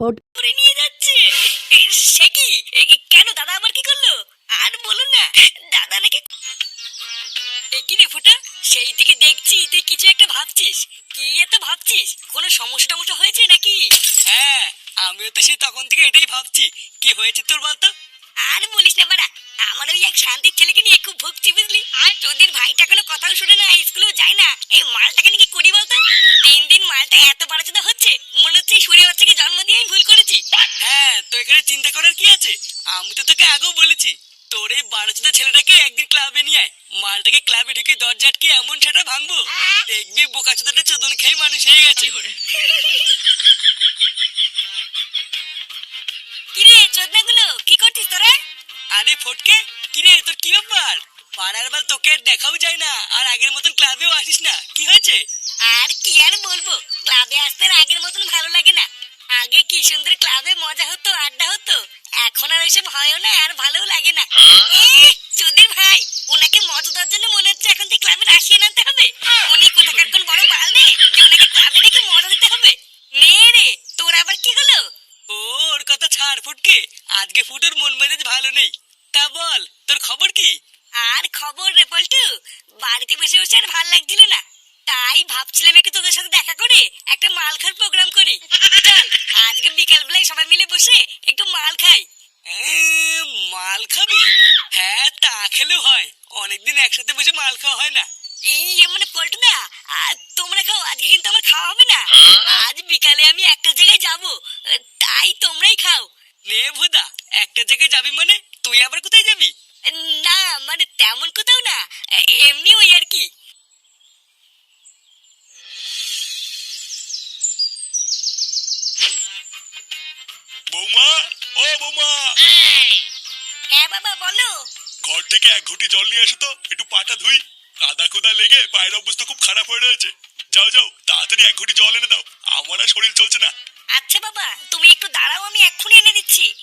পট করে নিয়ে যাচ্ছে। এ, সে কি? কেন দাদা আমার কি করল? আর বলুন না দাদা নাকি এ কি ফুটা? সেই থেকে দেখছি তুই কিছু একটা ভাবছিস। কি এত ভাবছিস? কোনো সমস্যা টমস্যা হয়েছে নাকি? হ্যাঁ আমিও তো সেই তখন থেকে এটাই ভাবছি। কি হয়েছে তোর বলতো? আর বলিস না বাড়া আমার ওই এক শান্তির ছেলেকে নিয়ে খুব ভুগছি বুঝলি। আর? তোদের ভাইটা কোনো কথাও শুনে না স্কুলেও যায় না। এই মালটাকে নিয়ে কি করি বলতো? তিন দিন মালটা এত বাড়াচোদা হচ্ছে মনে হচ্ছে সুরে বাচ্চাকে জন্ম দিয়ে আমি ভুল করেছি। হ্যাঁ তো এখানে চিন্তা করার কি আছে? আমি তো তোকে আগেও বলেছি তোর এই বারোচোদা ছেলেটাকে একদিন ক্লাবে নিয়ে আয়। মালটাকে ক্লাবে ঢুকে দরজা আটকে এমন সেটা ভাঙবো দেখবি বোকাচোদাটা চোদন খেয়ে মানুষ হয়ে গেছে। চোদনাগুলো কি করছিস তোরা? আরে ফটকে কিরে তোর কি ব্যাপার? পাড়ার বাল তোকে আর দেখাও যায় না আর আগের মতন ক্লাবেও আসিস না কি হয়েছে? আর কি আর বলব? ক্লাবে আসতে আগের মতন ভালো লাগে না। আগে কি সুন্দর ক্লাবে মজা হতো আড্ডা হতো? এখন আর এসব হয়ও না আর ভালোও লাগে না। এ, সুধীর ভাই উনাকে মজা দেওয়ার জন্য মনে হচ্ছে এখন থেকে ক্লাবে আসিয়ে আনতে হবে উনি কোথাকার কোন বড় বালবে যে উনাকে ক্লাবে রেখে মজা দিতে হবে নে রে তোর আবার কি হলো ও ওর কথা ছাড় ফুটকে আজকে ফুটোর মন মেজাজ ভালো নেই তা বল তোর খবর কি আর খবর রে পল্টু বাড়িতে বসে বসে আর ভালো লাগছিল না তাই ভাবছিলাম একটু তোদের সাথে দেখা করে একটা মাল খাওয়ার প্রোগ্রাম করি। চল আজকে বিকাল বেলায় সবাই মিলে বসে একটু মাল খাই। মাল খাবি? হ্যাঁ তা খেলেও হয়। অনেকদিন একসাথে বসে মাল খাওয়া হয় না। ইয়ে মানে তোমরা খাও আজকে কিন্তু আমার খাওয়া হবে না। আজ বিকালে আমি একটা জায়গায় যাব তাই তোমরাই খাও। নে ভুদা একটা জায়গায় যাবি মানে? তুই আবার কোথায় যাবি? না মানে তেমন কোথাও না এমনি ওই আর কি। ও বৌমা। হ্যাঁ। বাবা বলো। ঘর থেকে এক ঘুটি জল নিয়ে এসো তো একটু পাটা ধুই। কাদা কুদা লেগে পায়ের অবস্থা খুব খারাপ হয়ে রয়েছে। যাও যাও তাড়াতাড়ি এক ঘুটি জল এনে দাও। আমার আর শরীর চলছে না। আচ্ছা বাবা তুমি একটু দাঁড়াও আমি এক্ষুনি এনে দিচ্ছি।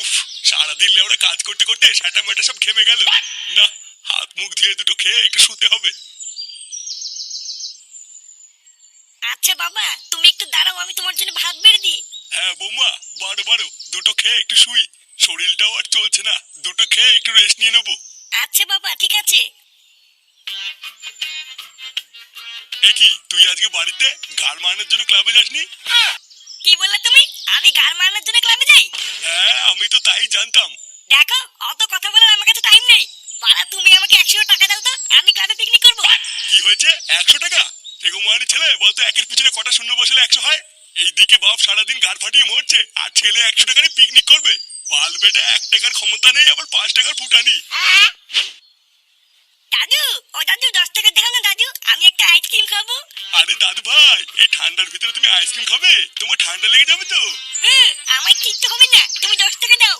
উফ সারাদিন লেওরা কাজ করতে করতে সাটা মেটা সব ঘেমে গেল। না হাত মুখ ধুয়ে দুটো খেয়ে একটু শুতে হবে। আচ্ছা বাবা তুমি একটু দাঁড়াও আমি তোমার জন্য ভাত বেড়ে দিই। হ্যাঁ বৌমা বারো বারো দুটো খেয়ে একটু শুই। শরীরটাও আর চলছে না দুটো খেয়ে একটু রেস্ট নিয়ে নেব। আচ্ছা বাবা ঠিক আছে। এ কি তুই আজকে বাড়িতে গাড় মারানোর জন্য ক্লাবে যাসনি? কি বললা তুমি? আমি মারানোর জন্য ক্লাবে যাই? হ্যাঁ আমি তো তাই জানতাম। দেখো অত কথা বলার আমার কাছে টাইম নেই। বাড়া তুমি আমাকে একশো টাকা দাও তো আমি ক্লাবে পিকনিক করব। কি হয়েছে? একশো টাকা? টেগুমারি ছেলে বলতো একের পিছনে কটা শূন্য বসলে একশো হয়? এইদিকে বাপ সারাদিন গাড় ফাটিয়ে মরছে আর ছেলে একশো টাকা পিকনিক করবে। বাল বেটা এক টাকার ক্ষমতা নেই আবার পাঁচ টাকার ফুটানি। দাদু ও দাদু দশ টাকা দেখাও না দাদু আমি একটা আইসক্রিম খাব। আরে দাদু ভাই এই ঠান্ডার ভিতরে তুমি আইসক্রিম খাবে? তোমার ঠান্ডা লেগে যাবে তো? হুম আমার কিচ্ছু হবে না তুমি দশ টাকা দাও।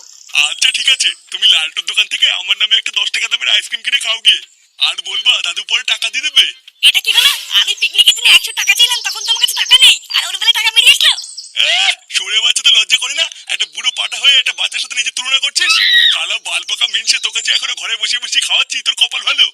আচ্ছা ঠিক আছে তুমি লালটুর দোকান থেকে আমার নামে একটা দশ টাকা দামের আইসক্রিম কিনে খাও গিয়ে। আর বলবা দাদু পরে টাকা দিয়ে দেবে। এটা কি হলো? আমি পিকনিকের জন্য একশো টাকা চাইলাম তখন তোমার কাছে টাকা নেই। আর ওর বেলা টাকা বেরিয়ে আসলো। এহ, বাচ্চা তো লজ্জা করে না? একটা বুড়ো পাটা হয়ে একটা বাচ্চার সাথে নিজে তুলনা করছিস? কালা বাল পাকা মিনসে তোকে যে এখনও ঘরে বসে বসে খাওয়াচ্ছি তোর কপাল ভালো?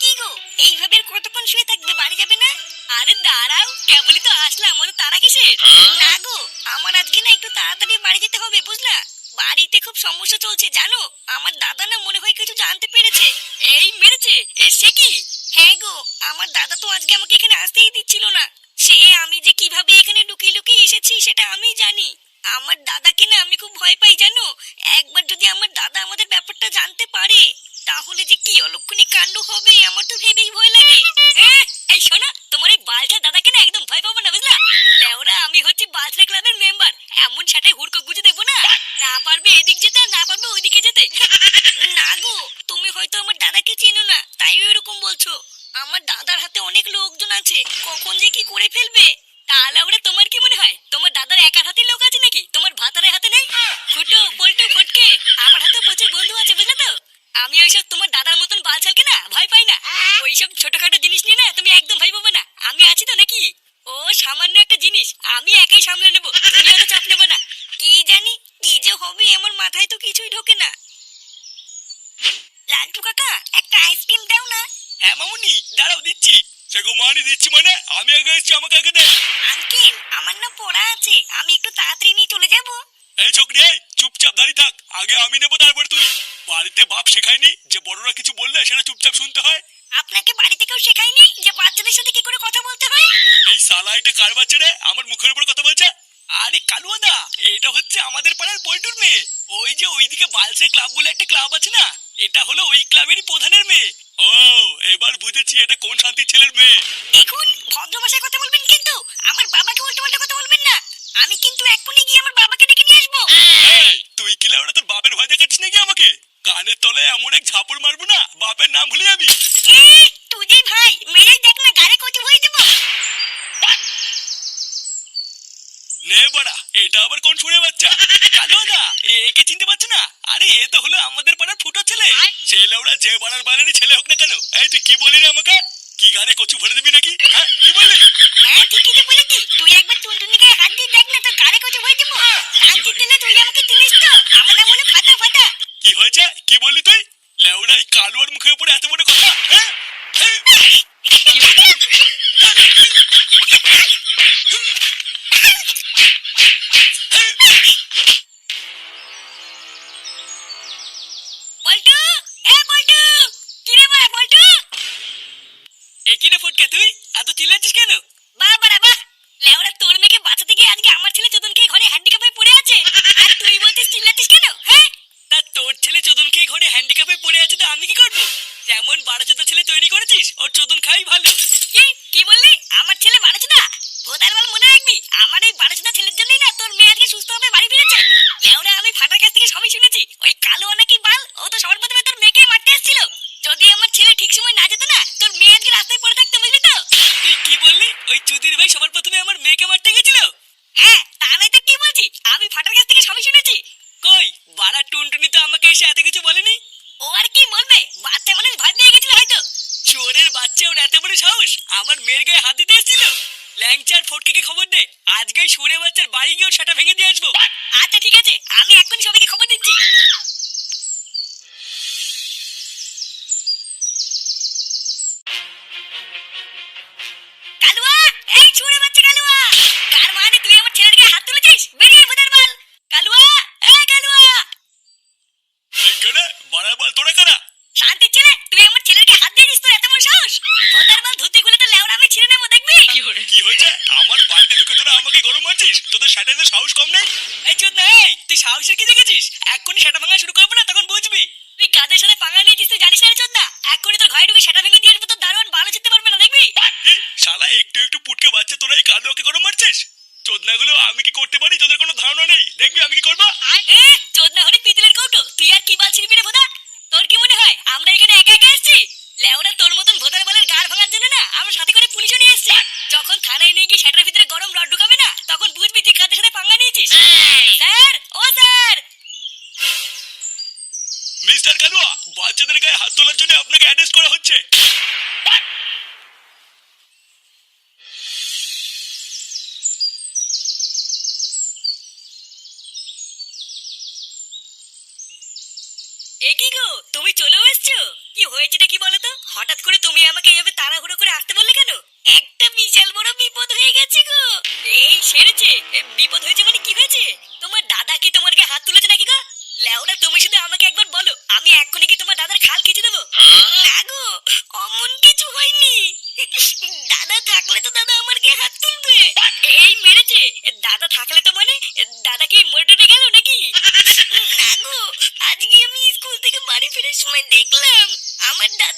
কি গো এইভাবে কতক্ষণ শুয়ে থাকবে? বাড়ি যাবে না? আরে দাঁড়াও কেবলই তো আসলাম ওর তারা কিসের? না গো আমার আজকে না একটু তাড়াতাড়ি বাড়ি যেতে হবে বুঝলা? বাড়িতে খুব সমস্যা চলছে জানো? আমার দাদা না মনে হয় কিছু জানতে পেরেছে। এই মেরেছে এ, সে কি? হ্যাঁ গো আমার দাদা তো আজকে আমাকে এখানে আসতেই দিচ্ছিল না। সে আমি যে কীভাবে এখানে লুকিয়ে লুকিয়ে এসেছি সেটা আমি জানি। আমার দাদাকে না আমি খুব ভয় পাই জানো? একবার যদি আমার দাদা আমাদের ব্যাপারটা জানতে পারে তাহলে যে কি অলক্ষণী কাণ্ড হবে, আমার তো ভেবেই ভয় লাগে। এই শোনা, তোমার এই বালটা দাদাকে না একদম ভয় পাবো না, বুঝলা? লেওরা, আমি হচ্ছি বালটা ক্লাবের মেম্বার। এমন সেটাই হুড়কো গুজে দেবো না। না পারবে এদিক যেতে, না পারবে ওইদিকে যেতে। না গো, তুমি হয়তো আমার দাদাকে চেনো না, তাই এরকম বলছো। আমার দাদার হাতে অনেক লোকজন আছে, কখন যে কি করে ফেলবে? তাহলে ওরা তোমার কি মনে হয়? তোমার দাদার একার হাতে লোক আছে নাকি তোমার ভাতারের হাতে নেই ফুটো পল্টু ফটকে আমার হাতে প্রচুর বন্ধু আছে বুঝলে তো আমি ওইসব তোমার দাদার মতন বাল চালকে না ভয় পাই না ওইসব ছোটখাটো জিনিস নিয়ে না তুমি একদম ভয় পাবে না। আমি আছি তো নাকি? ও সামান্য একটা জিনিস। আমি একাই সামলে নেব। তুমি অত চাপ নেব না। কি জানি কি যে হবে আমার মাথায় তো কিছুই ঢোকে না। লালটু কাকা একটা আইসক্রিম দাও না। হ্যাঁ মামুনি দাঁড়াও দিচ্ছি। সেগো মানি দিচ্ছি মানে আমি আগে এসছি আমাকে আগে দে। আঙ্কেল আমার না পড়া আছে। আমি একটু তাড়াতাড়ি নিয়ে চলে যাব। এই ছোকরি এই চুপচাপ দাঁড়িয়ে থাক। আগে আমি নেব তারপর তুই। বাড়িতে বাপ শেখায়নি যে বড়রা কিছু বললে সেটা চুপচাপ শুনতে হয়। আপনাকে বাড়িতে কেউ শেখায়নি যে বাচ্চাদের সাথে কি করে কথা বলতে হয়? এই সালা এটা কার বাচ্চা রে আমার মুখের উপর কথা বলছে? আরে কালুয়াদা এটা হচ্ছে আমাদের পাড়ার পল্টুর মেয়ে। ওই যে ওইদিকে বালসে ক্লাব বলে একটা ক্লাব আছে না? এটা হলো ওই ক্লাবেরই প্রধানের মেয়ে। ও এবার বুঝেছি এটা কোন শান্তি ছেলের মেয়ে। দেখুন ভদ্র ভাষায় কথা বলবেন কিন্তু আমার বাবাকে উল্টো পাল্টা কথা বলবেন না আমি কিন্তু এক্ষুনি গিয়ে আমার বাবাকে ডেকে নিয়ে আসব এই, তুই কি লাউড়া তোর বাপের ভয় দেখাচ্ছিস নাকি আমাকে কানের তলে এমন এক ঝাপড় মারবো না বাপের নাম ভুলে যাবি এ, তুই যে ভাই মেরেই দেখ না গাড়ি কচু হয়ে দেবো নে বাড়া এটা আবার কোন শুনে বাচ্চা? কালুয়াদা একে চিনতে পারছ না? আরে এ তো হলো আমাদের পাড়ার ফুটো ছেলে। সে লাউড়া যে বাড়ার বাইরেরই ছেলে হোক না কেন। এই তুই কি বলি রে আমাকে? কি গানে কচু ভরে দিবি নাকি? হ্যাঁ কি বললি হ্যাঁ ঠিকই তো বলেছি। তুই একবার গায়ে হাত দিয়ে দেখ না তোর গাড়ি কচু হয়ে দেবো। শান্তি দিলে তুই আমাকে চিনিস তো। আমার নাম হলো ফাটা ফাটা। কি হয়েছে? কি বললি তুই? লেউড়া এই কালুয়ার মুখের উপরে এত বড় কথা? চিল্লাচ্ছিস কেন? বাহ বাড়া বাহ। লেওড়া তোর মেয়েকে বাঁচাতে গিয়ে আজকে আমার ছেলে চোদনকে ঘরে হ্যান্ডিক্যাপে পড়ে আছে? আর তুই বলছিস চিল্লাচ্ছিস কেন? হ্যাঁ? তা তোর ছেলে চোদন খেয়ে ঘরে হ্যান্ডিক্যাপে পড়ে আছে তো আমি কি করব? যেমন বারোচোদা ছেলে তৈরি করেছিস ওর চোদন খাই ভালো। কি? বললি? আমার ছেলে বারোচোদা? ভোদার বল মনে রাখবি আমার এই বারোচোদা ছেলের জন্যই না তোর মেয়ে আজকে সুস্থ হবে বাড়ি ফিরেছে। লেওড়া আমি ফাটার কাছ থেকে সবই শুনেছি ওই কালো নাকি বাল ও তো সবার প্রথমে তোর মেয়েকে মারতে এসেছিল। যদি আমার ছেলে ঠিক সময় না যেত না তোর মেয়ে আজকে রাস্তায় পড়ে থাকতো বুঝলি তো তুই কি বললি ওই চুদির ভাই সবার প্রথমে আমার মেয়েকে মারতে গেছিল? হ্যাঁ তা নয় তো কি বলছি আমি ফাটার কাছ থেকে সবই শুনেছি। কই? বাড়া টুনটুনি তো আমাকে এসে এত কিছু বলেনি? ও আর কি বলবে? বাচ্চা মানুষ ভয় পেয়ে গেছিল হয়তো। চোরের বাচ্চা ওর এত বড় সাহস আমার মেয়ের গায়ে হাত দিতে এসেছিল। ল্যাংচার ফটকে খবর দে আজকে সুরে বাচ্চার বাড়ি গিয়ে সেটা ভেঙে দিয়ে আসব। আচ্ছা ঠিক আছে আমি এক্ষুনি সবাইকে খবর দেখবি কি হয়েছে? আমার বাড়িতে ঢুকে তোরা আমাকে গরম মারছিস? তোদের স্যাটারের সাহস কম নেই? এই চোদ না তুই সাহসের কি দেখেছিস? এক্ষুনি সেটা ভাঙা শুরু করব না তখন বুঝবি। তুই কাদের সাথে পাঙ্গা নিয়েছিস তুই জানিস না চোদ না এক্ষুনি তোর ঘরে ঢুকে সেটা ভেঙে দিয়ে আসব তোর দারোয়ান ভালো চিনতে পারবে না দেখবি? শালা একটু একটু পুটকে বাচ্চা তোরা এই কালুয়াকে গরম মারছিস? চোদনাগুলো আমি কি করতে পারি? তোদের কোনো ধারণা নেই? দেখবি আমি কি করব? এ চোদ না হলে পিতলের কৌটো। তুই আর কি বাল ছিড়বি রে বোধা তোর কি মনে হয় আমরা এখানে একা একা এসেছি? লেওরা তোর মতন ভোদার বলের গাড় ভাঙার জন্য না আমরা সাথে করে পুলিশও নিয়ে এসেছি যখন থানায় নিয়ে গিয়ে সেটার ভিতরে গরম রড ঢুকাবে না তখন বুঝবি তুই কাদের সাথে পাঙ্গা নিয়েছিস স্যার ও স্যার মিস্টার কালুয়া বাচ্চাদের গায়ে হাত তোলার জন্য আপনাকে অ্যাড্রেস করা হচ্ছে কি গো, তুমি চলেও এসছো? কি হয়েছেটা কি বলো হঠাৎ করে তুমি আমাকে এইভাবে তাড়াহুড়ো করে আসতে বললে কেন? একটা বিশাল বড় বিপদ হয়ে গেছে গো। এই সেরেছে বিপদ হয়েছে মানে কি হয়েছে? তোমার দাদা কি তোমার হাত তুলেছে নাকি গো? লেওরা, তুমি শুধু আমাকে একবার বলো, আমি এক্ষুনি কি তোমার দাদার খাল কেটে দেবো? না গো, অমন কিছু হয়নি। দাদা থাকলে তো দাদা আমার গায়ে হাত তুলবে। এই মেরেছে দাদা থাকলে তো মানে দাদা কি মরে টরে গেল নাকি না গো আজকে আমি স্কুল থেকে বাড়ি ফেরার সময় দেখলাম আমার দাদাকে